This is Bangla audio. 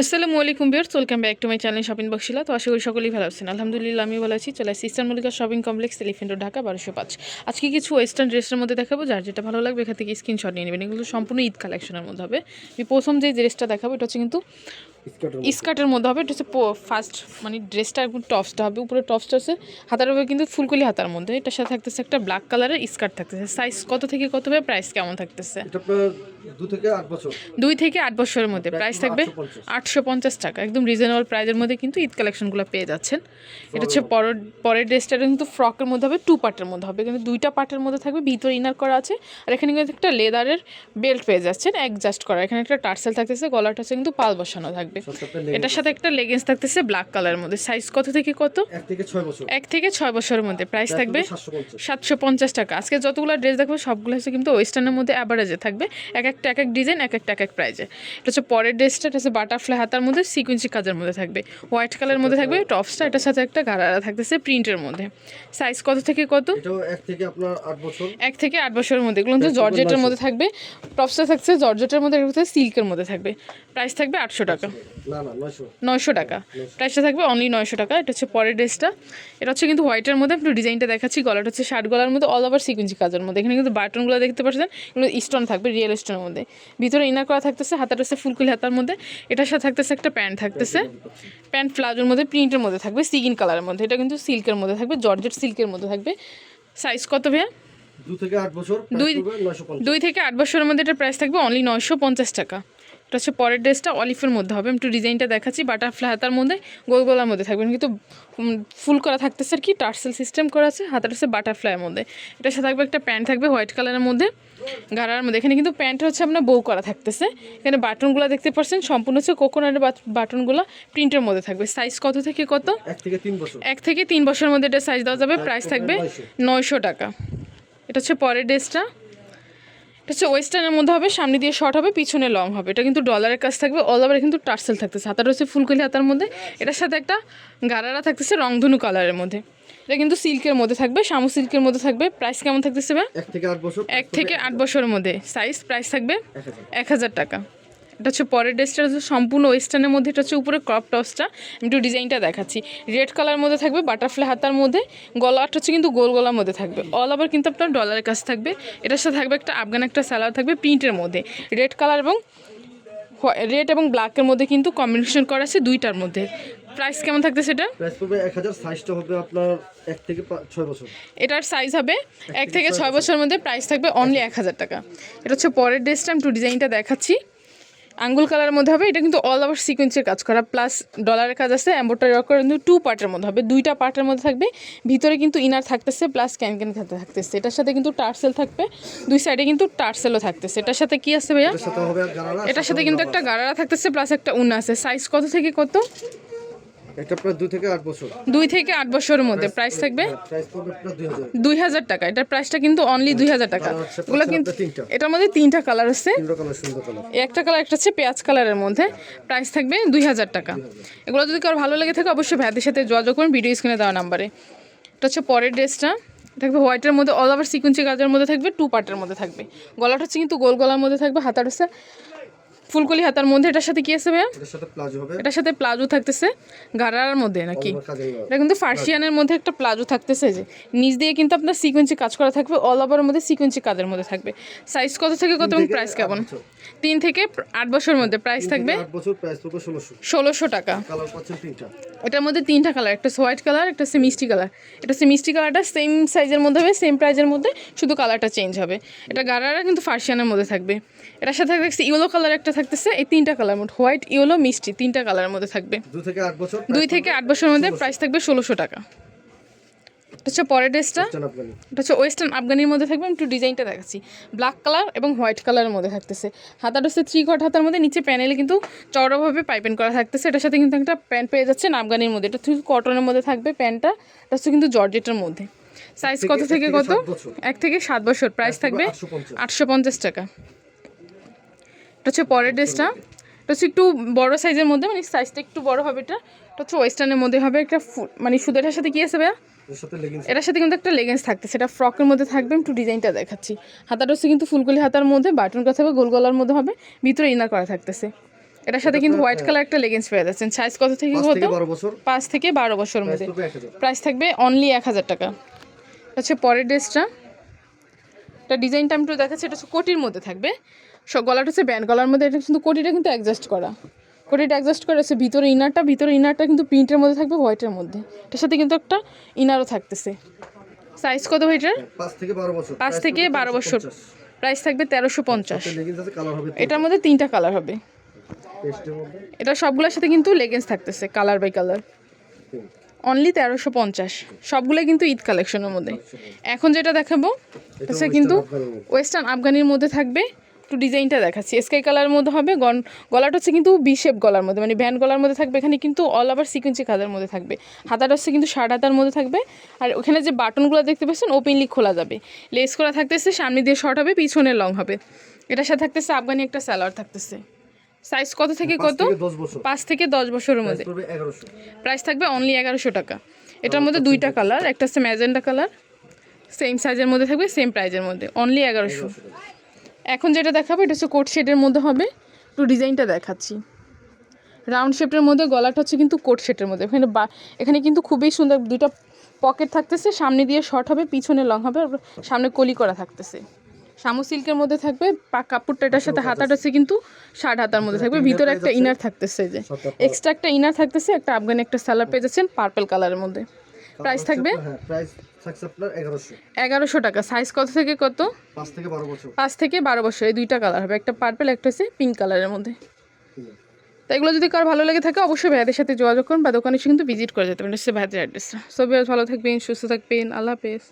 আসসালামু আলাইকুম বিয়ার্স welcome back to my channel shopping বক্সিলা তো আশা করি সকলেই ভালো আছেন। আলহামদুলিল্লাহ আমি ভালো আছি। চলে আসছি Eastern Mallika shopping complex, Elephant Dhaka, বারোশো পাঁচ। আজকে কিছু ওয়েস্টার্ন ড্রেসের মধ্যে দেখাবো, যার যেটা ভালো লাগবে, এখান থেকে স্ক্রিনশট নিয়ে নেবেন। এগুলো সম্পূর্ণ ঈদ কালেকশনের মধ্যে হবে। আমি প্রথম যে ড্রেসটা দেখাবো, এটা হচ্ছে কিন্তু স্কার্টের মধ্যে। হবে এটা হচ্ছে ফার্স্ট মানে ড্রেসটা একদম টপসটা হবে উপরে টপসটা হচ্ছে হাতার হবে কিন্তু ফুলকলি হাতার মধ্যে এটার সাথে থাকতেছে একটা ব্ল্যাক কালারের স্কার্ট থাকতেছে। সাইজ কত থেকে কত হবে প্রাইস কেমন থাকতেছে? দুই থেকে আট বছরের মধ্যে প্রাইস থাকবে আটশো পঞ্চাশ। টাকা একদম রিজনেবল প্রাইজের মধ্যে কিন্তু ঈদ কালেকশনগুলো পেয়ে যাচ্ছেন। এটা হচ্ছে পরের পরের ড্রেসটা কিন্তু ফ্রকের মধ্যে হবে টু পার্টের মধ্যে হবে কিন্তু দুইটা পার্টের মধ্যে থাকবে ভিতরে ইনার করা আছে আর এখানে কিন্তু একটা লেদারের বেল্ট পেয়ে যাচ্ছেন অ্যাডজাস্ট করা। এখানে একটা টার্সেল থাকতেছে গলাটা হচ্ছে কিন্তু পাল বসানো থাকবে। সাথে এটার সাথে একটা লেগিংস থাকতেছে ব্ল্যাক কালারের মধ্যে। সাইজ কত থেকে কত? এক থেকে ছয় বছরের মধ্যে। প্রাইস থাকবে সাতশো পঞ্চাশ। টাকা। আজকে যতগুলো ড্রেস দেখব সবগুলো হচ্ছে কিন্তু ওয়েস্টার্নের মধ্যে অ্যাভারেজে থাকবে। এক একটা এক এক ডিজাইন এক একটা এক এক প্রাইজে এটা হচ্ছে পরের ড্রেসটা এটা হচ্ছে বাটারফ্লাই হাতার মধ্যে সিকুয়েন্সি কাজের মধ্যে থাকবে। হোয়াইট কালারের মধ্যে থাকবে টপসটা এটার সাথে একটা গাড়ারা থাকতেছে প্রিন্টের মধ্যে। সাইজ কত থেকে কত? এক থেকে আট বছরের মধ্যে। এগুলো হচ্ছে জর্জেটের মধ্যে থাকবে। টপসটা থাকছে জর্জেটের মধ্যে সিল্কের মধ্যে থাকবে। প্রাইস থাকবে আটশো টাকা। নয়শো। টাকা। প্রাইসটা থাকবে অনলি নয়শো টাকা। এটা হচ্ছে পরের ড্রেসটা। এটা হচ্ছে কিন্তু হোয়াইটের মধ্যে একটু ডিজাইনটা দেখাচ্ছি। গলাটা হচ্ছে শার্ট গলার মধ্যে অল ওভার সিকুয়েন্সি কাজের মধ্যে। এখানে কিন্তু বাটনগুলো দেখতে পাচ্ছেন এগুলো স্টোন থাকবে রিয়েল স্টোনের মধ্যে। ভিতরে ইনার করা থাকতেছে হাতাটা হচ্ছে ফুলকুলি হাতার মধ্যে। এটার সাথে থাকতেছে একটা প্যান্ট থাকতেছে। প্যান্ট প্লাজোর মধ্যে প্রিন্টের মধ্যে থাকবে সিগিন কালারের মধ্যে। এটা কিন্তু সিল্কের মধ্যে থাকবে জর্জেট সিল্কের মধ্যে থাকবে। সাইজ কত ভাইয়া? দু থেকে আট বছর দুই দুই থেকে আট বছরের মধ্যে এটার প্রাইস থাকবে অনলি নয়শো পঞ্চাশ টাকা। হচ্ছে পরের ড্রেসটা অলিফের মধ্যে হবে। আমি একটু ডিজাইনটা দেখাচ্ছি বাটারফ্লাই হাতার মধ্যে গোল গোলার মধ্যে থাকবে। কিন্তু ফুল করা থাকতেছে আর কি টার্সেল সিস্টেম করা আছে হাতাটা হচ্ছে বাটারফ্লাইয়ের মধ্যে। এটার সাথে থাকবে একটা প্যান্ট থাকবে হোয়াইট কালারের মধ্যে গাড়ার মধ্যে। এখানে কিন্তু প্যান্ট হচ্ছে আপনার বউ করা থাকতেছে। এখানে বাটনগুলো দেখতে পাচ্ছেন সম্পূর্ণ হচ্ছে কোকোনাটের বাটনগুলো প্রিন্টের মধ্যে থাকবে। সাইজ কত থেকে কত? এক থেকে তিন বছরের মধ্যে এটা সাইজ দেওয়া যাবে প্রাইস থাকবে নয়শো টাকা। এটা হচ্ছে পরের ড্রেসটা। এটা হচ্ছে ওয়েস্টার্নের মধ্যে হবে সামনে দিয়ে শর্ট হবে পিছনে লং হবে। এটা কিন্তু ডলারের কাজ থাকবে অল ওভার কিন্তু টার্সেল থাকতেছে। হাতার হচ্ছে ফুলকলি হাতার মধ্যে। এটার সাথে একটা গারারা থাকতেছে রংধনু কালারের মধ্যে। এটা কিন্তু সিল্কের মধ্যে থাকবে শামু সিল্কের মধ্যে থাকবে। প্রাইস কেমন থাকতেছে ভাই? এক থেকে আট বছর এক থেকে আট বছরের মধ্যে। সাইজ প্রাইস থাকবে এক হাজার টাকা। এটা হচ্ছে পরের ড্রেসটা হচ্ছে সম্পূর্ণ ওয়েস্টার্নের মধ্যে এটা হচ্ছে উপরে ক্রপ টসটা আমি একটু ডিজাইনটা দেখাচ্ছি। রেড কালার মধ্যে থাকবে বাটারফ্লাই হাতার মধ্যে। গলাটা হচ্ছে কিন্তু গোল গলার মধ্যে থাকবে। অল ওভার কিন্তু আপনার ডলারের কাছে থাকবে। এটার সাথে থাকবে একটা আফগান একটা স্যালার থাকবে প্রিন্টের মধ্যে। রেড কালার এবং রেড এবং ব্ল্যাকের মধ্যে কিন্তু কম্বিনেশন করা আছে দুইটার মধ্যে। প্রাইস কেমন থাকবে সেটা? প্রাইস পড়বে এক হাজার সাইজটা হবে আপনার এক থেকে বছর। এটার সাইজ হবে এক থেকে ছয় বছরের মধ্যে প্রাইস থাকবে অনলি এক হাজার টাকা। এটা হচ্ছে পরের ড্রেসটা আমি একটু ডিজাইনটা দেখাচ্ছি। আঙ্গুল কালার মধ্যে হবে এটা কিন্তু অল ওভার সিকোয়েন্সের কাজ করা। প্লাস ডলারের কাজ আছে অ্যাম্বোটারি ওয়ার্ক করা কিন্তু টু পার্টের মধ্যে হবে। দুইটা পার্টের মধ্যে থাকবে ভিতরে কিন্তু ইনার থাকতেছে প্লাস ক্যান ক্যান খাতে থাকতেছে। এটার সাথে কিন্তু টার্সেল থাকবে দুই সাইডে কিন্তু টার্সেলও থাকতেছে। এটার সাথে কি আছে ভাইয়া? এটার সাথে কিন্তু একটা গাড়ারা থাকতেছে প্লাস একটা উন আছে। সাইজ কত থেকে কত? এটা আপনার দুই থেকে আট বছর। দুই থেকে আট বছরের মধ্যে। প্রাইস থাকবে? প্রাইস পড়বে আপনার দুই হাজার। টাকা। এটার প্রাইসটা কিন্তু অনলি দুই হাজার টাকা। কালার এগুলো কিন্তু তিনটা। এটার মধ্যে তিনটা কালার আছে। তিনটা কালার সুন্দর কালার। একটা কালার একটা হচ্ছে পেঁয়াজ কালারের মধ্যে। প্রাইস থাকবে দুই হাজার টাকা। এগুলো যদি কারও ভালো লেগে থাকে অবশ্যই ভ্যাদের সাথে যোগাযোগ করুন ভিডিও স্ক্রিনে দেওয়া নাম্বারে। এটা হচ্ছে পরের ড্রেসটা। থাকবে হোয়াইটের মধ্যে অল ওভার সিকুয়েন্সি কাজের মধ্যে থাকবে টু পার্টের মধ্যে থাকবে। গলাটা হচ্ছে কিন্তু গোল গলার মধ্যে থাকবে হাতার হচ্ছে ফুলকলি হাতার মধ্যে এটার সাথে কি আছে ভাইয়া? এটার সাথে প্লাজো হবে। এটার সাথে প্লাজো থাকতেছে গারার মধ্যে নাকি। এটা কিন্তু ফার্সিয়ানের মধ্যে একটা প্লাজো থাকতেছে যে। নিচ দিয়ে কিন্তু আপনার সিকোয়েন্সি কাজ করা থাকবে অল ওভারের মধ্যে সিকোয়েন্সি কাজের মধ্যে থাকবে। সাইজ কত থেকে কত এবং প্রাইস কেমন? বছর। তিন থেকে আট বছরের মধ্যে প্রাইস থাকবে? বছর ষোলোশো। টাকা। কালার পাচ্ছেন তিনটা। এটার মধ্যে তিনটা কালার একটা হোয়াইট কালার একটা হচ্ছে মিষ্টি কালার এটা হচ্ছে মিষ্টি কালারটা সেম সাইজের মধ্যে হবে সেম প্রাইজের মধ্যে শুধু কালারটা চেঞ্জ হবে। এটা গারারা কিন্তু ফার্সিয়ানের মধ্যে থাকবে। এটার সাথে থাকছে ইয়েলো কালার একটা থাকতেছে এই তিনটা কালার মোট হোয়াইট ইয়েলো মিষ্টি তিনটা কালারের মধ্যে থাকবে। দুই থেকে আট বছর দুই থেকে আট বছরের মধ্যে প্রাইস থাকবে ষোলোশো টাকা। এটা হচ্ছে পরের ড্রেসটা। এটা হচ্ছে ওয়েস্টার্ন আফগানির মধ্যে থাকবে একটু ডিজাইনটা দেখাচ্ছি। ব্ল্যাক কালার এবং হোয়াইট কালারের মধ্যে থাকতেছে। হাতাটা হচ্ছে থ্রি কট হাতার মধ্যে নিচে প্যানেলে কিন্তু চওড়াভাবে পাইপেন করা থাকতেছে। এটার সাথে কিন্তু একটা প্যান্ট পেয়ে যাচ্ছেন আফগানির মধ্যে। এটা শুধু কটনের মধ্যে থাকবে প্যান্টটা এটা হচ্ছে কিন্তু জর্জেটের মধ্যে। সাইজ কত থেকে কত? এক থেকে সাত বছর। প্রাইস থাকবে আটশো পঞ্চাশ টাকা। এটা হচ্ছে পরের ড্রেসটা। এটা হচ্ছে একটু বড় সাইজের মধ্যে মানে সাইজটা একটু বড় হবে এটা। এটা হচ্ছে ওয়েস্টার্নের মধ্যে হবে। একটা ফুল মানে সুদেটার সাথে কি আছে ভাইয়া? এটার সাথে কিন্তু একটা লেগেন্স থাকতে সেটা ফ্রকের মধ্যে থাকবে একটু ডিজাইনটা দেখাচ্ছি। হাতাটা হচ্ছে কিন্তু ফুলকলি হাতার মধ্যে বাটন করা থাকবে গোল গলার মধ্যে হবে ভিতরে ইনার করা থাকতেছে। এটার সাথে কিন্তু হোয়াইট কালার একটা লেগিংস পেয়ে যাচ্ছেন। সাইজ কত থেকে পাঁচ কত? থেকে বারো বছর। পাঁচ থেকে বারো প্রাইস মধ্যে। প্রাইস থাকবে অনলি এক হাজার টাকা। হচ্ছে পরের ড্রেসটা। এটা ডিজাইনটা আমি একটু দেখাচ্ছি এটা হচ্ছে কোটির মধ্যে থাকবে। সব গলাটা হচ্ছে ব্যান্ড গলার মধ্যে এটা কিন্তু কোটিটা কিন্তু অ্যাডজাস্ট করা। কোটিটা অ্যাডজাস্ট করা আছে ভিতরে ইনারটা ভিতরে ইনারটা কিন্তু প্রিন্টের মধ্যে থাকবে হোয়াইটের মধ্যে। এটার সাথে কিন্তু একটা ইনারও থাকতেছে। সাইজ কত ভাইটার পাঁচ থেকে বারো বছর। পাঁচ থেকে বারো বছর। প্রাইস থাকবে তেরোশো পঞ্চাশ। এটার মধ্যে তিনটা কালার হবে। এটা সবগুলোর সাথে কিন্তু লেগেন্স থাকতেছে কালার বাই কালার। অনলি তেরোশো পঞ্চাশ। সবগুলো কিন্তু ঈদ কালেকশনের মধ্যে। এখন যেটা দেখাবো হচ্ছে কিন্তু। ওয়েস্টার্ন আফগানির মধ্যে। থাকবে। একটু ডিজাইনটা দেখাচ্ছি। স্কাই কালারের মধ্যে হবে গন গলাটা হচ্ছে কিন্তু বি শেপ গলার মধ্যে মানে ভ্যান গলার মধ্যে থাকবে। এখানে কিন্তু অল ওভার সিকুয়েন্সি কাজের মধ্যে থাকবে। হাতাটা হচ্ছে কিন্তু ষাট হাতার মধ্যে থাকবে। আর ওখানে যে বাটনগুলো দেখতে পাচ্ছেন ওপেনলি খোলা যাবে। লেস করা থাকতেছে সামনে দিয়ে শর্ট হবে পিছনে লং হবে। এটার সাথে থাকতেছে আফগানি একটা স্যালোয়ার থাকতেছে। সাইজ কত থেকে কত? পাঁচ থেকে দশ বছরের মধ্যে। প্রাইস থাকবে অনলি এগারোশো টাকা। এটার মধ্যে দুইটা কালার একটা হচ্ছে ম্যাজেন্ডা কালার সেম সাইজের মধ্যে থাকবে সেম প্রাইজের মধ্যে অনলি এগারোশো। এখন যেটা দেখাবো এটা হচ্ছে কোট শেডের মধ্যে হবে। একটু ডিজাইনটা দেখাচ্ছি। রাউন্ড শেপের মধ্যে গলাটা হচ্ছে কিন্তু কোট শেটের মধ্যে। এখানে বা এখানে কিন্তু খুবই সুন্দর দুইটা পকেট থাকতেছে। সামনে দিয়ে শর্ট হবে পিছনে লং হবে সামনে কলি করা থাকতেছে। শামু সিল্কের মধ্যে থাকবে কাপড়টা এটার সাথে হাতাটা হচ্ছে কিন্তু ষাট হাতার মধ্যে থাকবে। ভিতরে একটা ইনার থাকতেছে যে। এক্সট্রা একটা ইনার থাকতেছে একটা আফগানি একটা স্যালার পেয়ে যাচ্ছেন পার্পল কালারের মধ্যে। প্রাইস থাকবে? হ্যাঁ এগারোশো। টাকা। সাইজ কত থেকে কত? পাঁচ থেকে বারো বছর। এই দুইটা কালার হবে। একটা পার্পল একটা হচ্ছে পিঙ্ক কালারের মধ্যে। তো এগুলো যদি কার ভালো লেগে থাকে অবশ্যই ভাইয়াদের সাথে যোগাযোগ করুন বা দোকানে এসে কিন্তু ভিজিট করে যেতে পারেন। হচ্ছে ভাইয়াদের অ্যাড্রেসটা সবাই ভালো থাকবেন সুস্থ থাকবেন। আল্লাহ হাফেজ।